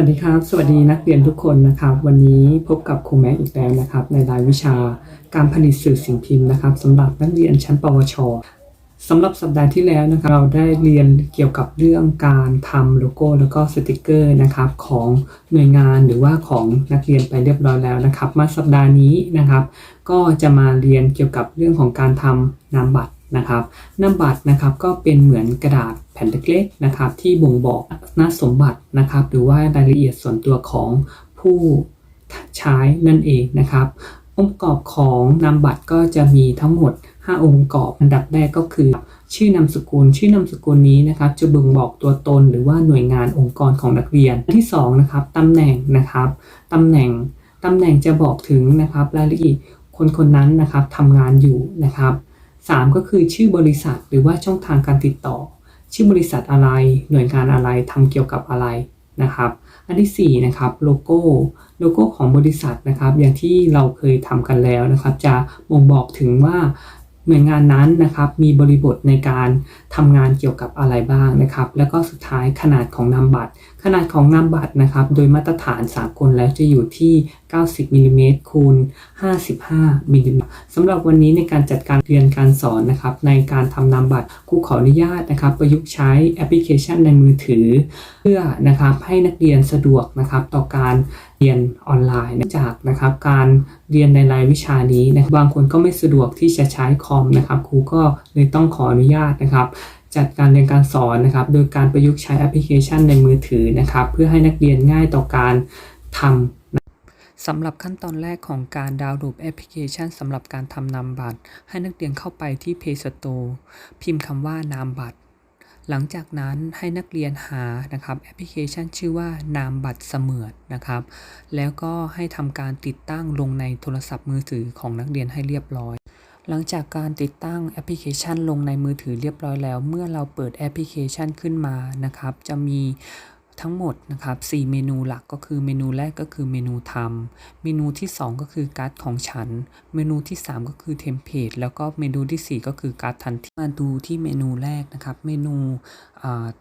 วัสดีครับ สวัสดีนักเรียนทุกคนนะครับ วันนี้พบกับครูแม็กอีกแล้วนะครับ ในรายวิชาการผลิตสื่อสิ่งพิมพ์นะครับสำหรับนักเรียนชั้นปวชสำหรับสัปดาห์ที่แล้วนะครับเราได้เรียนเกี่ยวกับเรื่องการทำโลโก้แล้วก็สติกเกอร์นะครับของหน่วยงานหรือว่าของนักเรียนไปเรียบร้อยแล้วนะครับ มาสัปดาห์นี้นะครับ ก็จะมาเรียนเกี่ยวกับเรื่องของการทำนามบัตร นะครับนามบัตรนะครับก็เป็นเหมือนกระดาษแผ่นเล็กๆนะครับ ที่บ่งบอกคุณสมบัตินะครับ หรือว่ารายละเอียดส่วนตัวของผู้ใช้นั่นเองนะครับ องค์ประกอบของนามบัตรก็จะมีทั้งหมด 5 องค์ประกอบอันดับแรกก็คือ ชื่อนามสกุล ชื่อนามสกุลนี้นะครับ จะบ่งบอกตัวตนหรือว่าหน่วยงานองค์กรของนักเรียนอันที่สองนะครับตำแหน่งนะครับตำแหน่งตำแหน่งจะบอกถึงนะครับรายละเอียดคนคนนั้นนะครับทำงานอยู่นะครับ 3 ก็คือชื่อบริษัทหรือว่าช่องทางการติดต่อ ชื่อบริษัทอะไร หน่วยงานอะไรทำเกี่ยวกับอะไรนะครับ อันที่4นะครับโลโก้โลโก้ของบริษัทนะครับ อย่างที่เราเคยทำกันแล้วนะครับ จะบ่งบอกถึงว่าหน่วยงานนั้นนะครับมีบริบทในการทำงานเกี่ยวกับอะไรบ้างนะครับ แล้วก็สุดท้ายขนาดของนามบัตรขนาดของนามบัตรนะครับ โดยมาตรฐานสากลแล้วจะอยู่ที่ 90มิลลิเมตรคูณ55มิลลิเมตรสำหรับวันนี้ในการจัดการเรียนการสอนนะครับ ในการทำนามบัตรครูขออนุญาตนะครับ ประยุกต์ใช้แอปพลิเคชันในมือถือ เพื่อนะครับให้นักเรียนสะดวกนะครับต่อการเรียนออนไลน์เนื่องจากนะครับการเรียนในรายวิชานี้นะบางคนก็ไม่สะดวกที่จะใช้คอมนะครับครูก็เลยต้องขออนุญาตนะครับ จัดการเรียนการสอนนะครับ โดยการประยุกต์ใช้แอปพลิเคชันในมือถือนะครับ เพื่อให้นักเรียนง่ายต่อการทำสำหรับขั้นตอนแรกของการดาวน์โหลดแอปพลิเคชันสำหรับการทำนามบัตร ให้นักเรียนเข้าไปที่ Play Store พิมพ์คำว่านามบัตร หลังจากนั้นให้นักเรียนหานะครับแอปพลิเคชันชื่อว่านามบัตรเสมือนนะครับ แล้วก็ให้ทำการติดตั้งลงในโทรศัพท์มือถือของนักเรียนให้เรียบร้อย หลังจากการติดตั้งแอปพลิเคชันลงในมือถือเรียบร้อยแล้ว เมื่อเราเปิดแอปพลิเคชันขึ้นมานะครับ จะมีทั้งหมดนะครับ 4 เมนูหลักก็คือเมนูแรกก็คือเมนูทำเมนูที่ 2 ก็คือการ์ดของฉัน เมนูที่ 3 ก็คือเทมเพลตแล้วก็เมนูทีสี่4 ก็คือการ์ดทันทีมาดูที่เมนูแรกนะครับ เมนู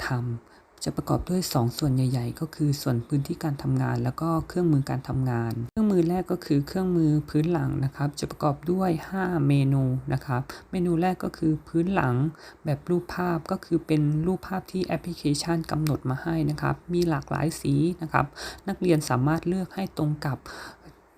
ทำ จะประกอบด้วย 2 ส่วนใหญ่ ๆ ก็คือส่วนพื้นที่การทำงาน แล้วก็เครื่องมือการทำงาน เครื่องมือแรกก็คือเครื่องมือพื้นหลังนะครับ จะประกอบด้วย 5 เมนูนะครับ เมนูแรกก็คือพื้นหลังแบบรูปภาพก็คือเป็นรูปภาพที่แอปพลิเคชันกำหนดมาให้นะครับ มีหลากหลายสีนะครับ นักเรียนสามารถเลือกให้ตรงกับ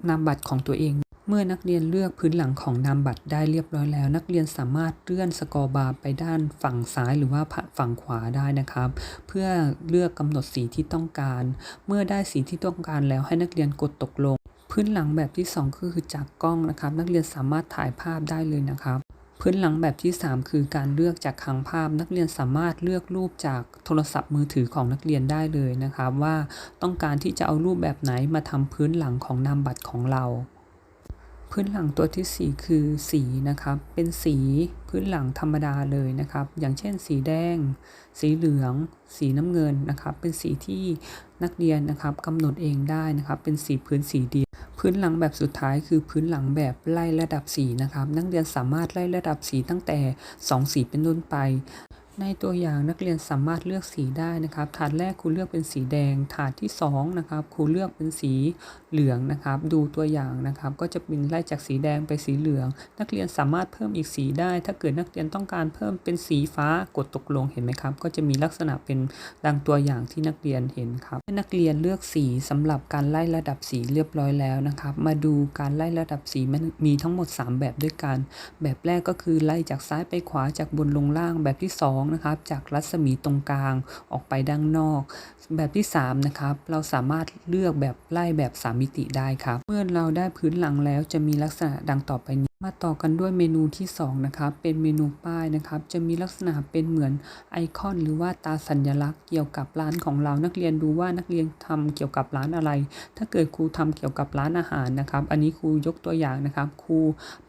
นามบัตรของตัวเอง เมื่อนักเรียนเลือกพื้นหลังของนามบัตรได้เรียบร้อยแล้ว นักเรียนสามารถเลื่อนสกอร์บาร์ไปด้านฝั่งซ้ายหรือว่าฝั่งขวาได้นะครับ เพื่อเลือกกำหนดสีที่ต้องการ เมื่อได้สีที่ต้องการแล้วให้นักเรียนกดตกลง พื้นหลังแบบที่ 2 คือจากกล้องนะครับ นักเรียนสามารถถ่ายภาพได้เลยนะครับพื้นหลังแบบที่ 3 คือการเลือกจากคลังภาพ นักเรียนสามารถเลือกรูปจากโทรศัพท์มือถือของนักเรียนได้เลยนะครับ ว่าต้องการที่จะเอารูปแบบไหนมาทำพื้นหลังของนามบัตรของเรา พื้นหลังตัวที่ 4 คือสีนะครับ เป็นสีพื้นหลังธรรมดาเลยนะครับ อย่างเช่น สีแดง สีเหลือง สีน้ำเงินนะครับ เป็นสีที่นักเรียนนะครับกำหนดเองได้นะครับ เป็นสีพื้นสีเดียว พื้นหลังแบบสุดท้ายคือพื้นหลังแบบไล่ระดับสีนะครับ นักเรียนสามารถไล่ระดับสีตั้งแต่ 2 สีเป็นต้นไป ในตัวอย่างนักเรียนสามารถเลือกสีได้นะครับ ถาดแรกครูเลือกเป็นสีแดง ถาดที่2นะครับครูเลือกเป็นสีเหลืองนะครับ ดูตัวอย่างนะครับ ก็จะเป็นไล่จากสีแดงไปสีเหลือง นักเรียนสามารถเพิ่มอีกสีได้ ถ้าเกิดนักเรียนต้องการเพิ่มเป็นสีฟ้ากดตกลงเห็นไหมครับ ก็จะมีลักษณะเป็นดังตัวอย่างที่นักเรียนเห็นครับนักเรียนเลือกสีสำหรับการไล่ระดับสีเรียบร้อยแล้วนะครับ มาดูการไล่ระดับสีมันมีทั้งหมด 3 แบบด้วยกัน แบบแรกก็คือไล่จากซ้ายไปขวาจากบนลงล่างแบบที่ 2นะครับจากรัศมีตรงกลางออกไปด้านนอก แบบที่3นะครับเราสามารถเลือกแบบไล่แบบ 3 มิติได้ครับ เมื่อเราได้พื้นหลังแล้วจะมีลักษณะดังต่อไปนี้ มาต่อกันด้วยเมนูที่2นะครับเป็นเมนูป้ายนะครับจะมีลักษณะเป็นเหมือนไอคอน หรือว่าตาสัญลักษณ์เกี่ยวกับร้านของเรานักเรียนดูว่านักเรียนทำเกี่ยวกับร้านอะไร ถ้าเกิดครูทำเกี่ยวกับร้านอาหารนะครับ อันนี้ครูยกตัวอย่างนะครับครู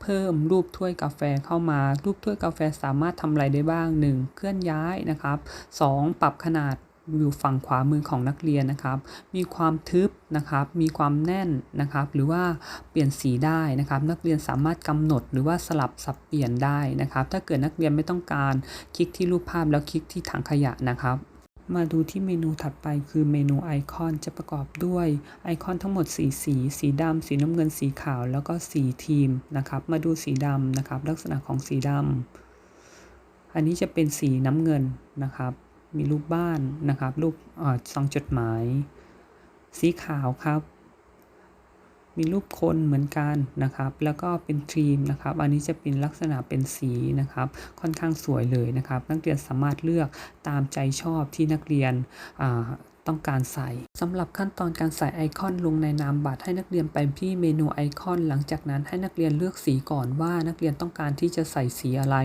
เพิ่มรูปถ้วยกาแฟเข้ามา รูปถ้วยกาแฟสามารถทำอะไรได้บ้าง 1. เคลื่อนย้ายนะครับ 2. ปรับขนาด อยู่ฝั่งขวามือของนักเรียนนะครับ มีความทึบนะครับ มีความแน่นนะครับ หรือว่าเปลี่ยนสีได้นะครับ นักเรียนสามารถกำหนดหรือว่าสลับสับเปลี่ยนได้นะครับ ถ้าเกิดนักเรียนไม่ต้องการคลิกที่รูปภาพแล้วคลิกที่ถังขยะนะครับมาดูที่เมนูถัดไปคือเมนูไอคอนจะประกอบด้วยไอคอนทั้งหมด4สี สีดำสีน้ำเงินสีขาว แล้วก็สีทีมนะครับ มาดูสีดำนะครับ ลักษณะของสีดำอันนี้จะเป็นสีน้ำเงินนะครับ มีรูปบ้านนะครับรูปเอ่อซองจดหมาย สีขาวครับ มีรูปคนเหมือนกันนะครับ แล้วก็เป็นทรีมนะครับ อันนี้จะเป็นลักษณะเป็นสีนะครับ ค่อนข้างสวยเลยนะครับ นักเรียนสามารถเลือกตามใจชอบที่นักเรียน ต้องการใส่สำหรับขั้นตอนการใส่ไอคอนลงในนามบัตรให้นักเรียนไปที่เมนูไอคอน หลังจากนั้นให้นักเรียนเลือกสีก่อนว่านักเรียนต้องการที่จะใส่สีอะไร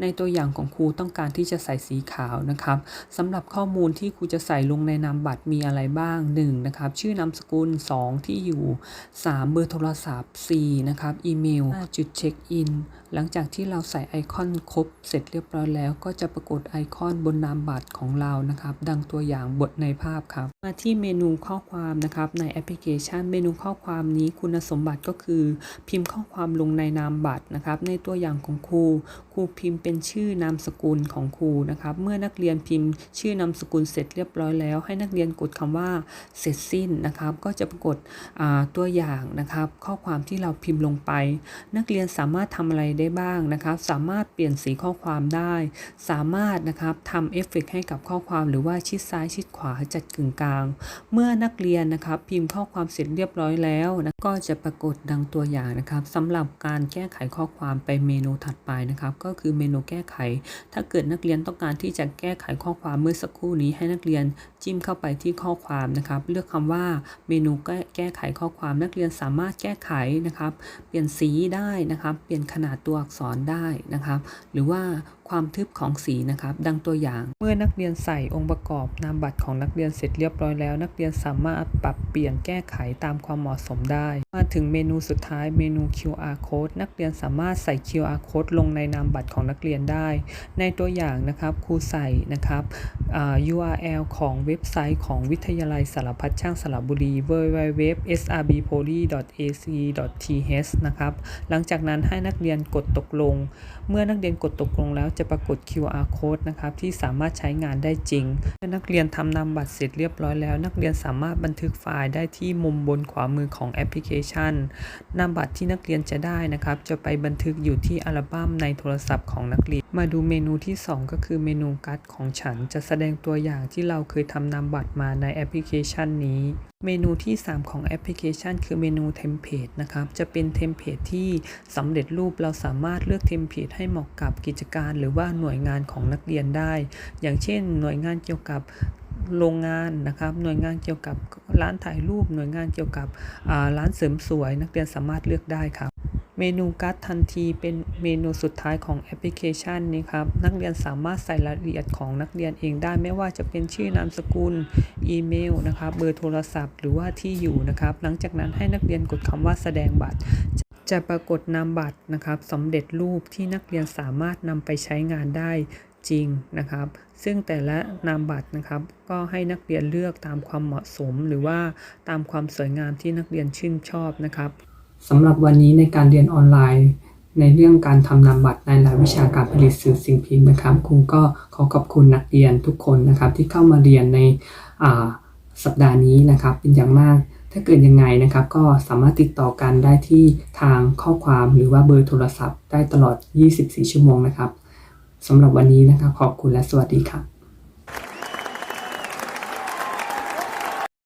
ในตัวอย่างของครูต้องการที่จะใส่สีขาวนะครับสำหรับข้อมูลที่ครูจะใส่ลงในนามบัตรมีอะไรบ้าง 1 นะครับชื่อนามสกุล 2 ที่อยู่ 3 เบอร์โทรศัพท์ 4 นะครับอีเมลจุดเช็คอิน หลังจากที่เราใส่ไอคอนครบเสร็จเรียบร้อยแล้ว ก็จะปรากฏไอคอนบนนามบัตรของเรานะครับ ดังตัวอย่างบทในภาพครับ มาที่เมนูข้อความนะครับในแอปพลิเคชัน เมนูข้อความนี้คุณสมบัติก็คือ พิมพ์ข้อความลงในนามบัตรนะครับ ในตัวอย่างของครูครูพิมพ์เป็นชื่อนามสกุลของครูนะครับ เมื่อนักเรียนพิมพ์ ชื่อนามสกุลเสร็จเรียบร้อยแล้ว ให้นักเรียนกดคำว่าเสร็จสิ้นนะครับ ก็จะปรากฏตัวอย่างนะครับ ข้อความที่เราพิมพ์ลงไป นักเรียนสามารถทำอะไรได้บ้างนะครับสามารถเปลี่ยนสีข้อความได้ สามารถนะครับทำเอฟเฟกต์ให้กับข้อความหรือว่าชิดซ้ายชิดขวาจัดกึ่งกลาง เมื่อนักเรียนนะครับพิมพ์ข้อความเสร็จเรียบร้อยแล้วนะก็จะปรากฏดังตัวอย่างนะครับสำหรับการแก้ไขข้อความไปเมนูถัดไปนะครับ ก็คือเมนูแก้ไข ถ้าเกิดนักเรียนต้องการที่จะแก้ไขข้อความเมื่อสักครู่นี้ให้นักเรียนจิ้มเข้าไปที่ข้อความนะครับ เลือกคำว่าเมนูแก้แก้ไขข้อความนักเรียนสามารถแก้ไขนะครับ เปลี่ยนสีได้นะครับ เปลี่ยนขนาดตัวอักษรได้นะครับ หรือว่า ความทึบของสีนะครับ ดังตัวอย่าง เมื่อนักเรียนใส่องค์ประกอบนามบัตรของนักเรียนเสร็จเรียบร้อยแล้ว นักเรียนสามารถปรับเปลี่ยนแก้ไขตามความเหมาะสมได้ มาถึงเมนูสุดท้ายเมนู QR code นักเรียนสามารถใส่ QR code ลงในนามบัตรของนักเรียนได้ ในตัวอย่างนะครับครูใส่นะครับ URL ของเว็บไซต์ของวิทยาลัยสารพัดช่างสระบุรี www.srbpoly.ac.th นะครับ หลังจากนั้นให้นักเรียนกดตกลง เมื่อนักเรียนกดตกลงแล้วจะปรากฏ QR code นะครับที่สามารถใช้งานได้จริงเมื่อนักเรียนทำนามบัตรเสร็จเรียบร้อยแล้ว นักเรียนสามารถบันทึกไฟล์ได้ที่มุมบนขวามือของแอปพลิเคชันนามบัตรที่นักเรียนจะได้นะครับจะไปบันทึกอยู่ที่อัลบั้มในโทรศัพท์ของนักเรียน มาดูเมนูที่ 2 ก็คือเมนูการ์ดของฉันจะแสดงตัวอย่างที่เราเคยทำนามบัตรมาในแอปพลิเคชันนี้เมนูที่ 3 ของแอปพลิเคชัน คือเมนูเทมเพลตนะครับ จะเป็นเทมเพลตที่สำเร็จรูปเราสามารถเลือกเทมเพลตให้เหมาะกับกิจการ หรือว่าหน่วยงานของนักเรียนได้ อย่างเช่น หน่วยงานเกี่ยวกับโรงงานนะครับ หน่วยงานเกี่ยวกับร้านถ่ายรูป หน่วยงานเกี่ยวกับร้านเสริมสวย นักเรียนสามารถเลือกได้ครับ เมนูการ์ดทันทีเป็นเมนูสุดท้ายของแอปพลิเคชันนี้ครับ นักเรียนสามารถใส่รายละเอียดของนักเรียนเองได้ไม่ว่าจะเป็นชื่อนามสกุล อีเมลนะครับ เบอร์โทรศัพท์ หรือว่าที่อยู่นะครับ หลังจากนั้นให้นักเรียนกดคำว่าแสดงบัตร จะปรากฏนามบัตรนะครับสำเร็จรูปที่นักเรียนสามารถนำไปใช้งานได้จริงนะครับ ซึ่งแต่ละนามบัตรนะครับ ก็ให้นักเรียนเลือกตามความเหมาะสม หรือว่าตามความสวยงามที่นักเรียนชื่นชอบนะครับ สำหรับวันนี้ในการเรียนออนไลน์ ในเรื่องการทำนามบัตรในรายวิชาการผลิตสื่อสิ่งพิมพ์นะครับครูก็ขอขอบคุณนักเรียนทุกคนนะครับ ที่เข้ามาเรียนในสัปดาห์นี้นะครับ เป็นอย่างมาก ถ้าเกิดยังไงนะครับ ก็สามารถติดต่อกันได้ที่ทางข้อความหรือว่าเบอร์โทรศัพท์ได้ตลอด 24 ชั่วโมงนะครับสำหรับวันนี้นะครับขอบคุณและสวัสดีครับ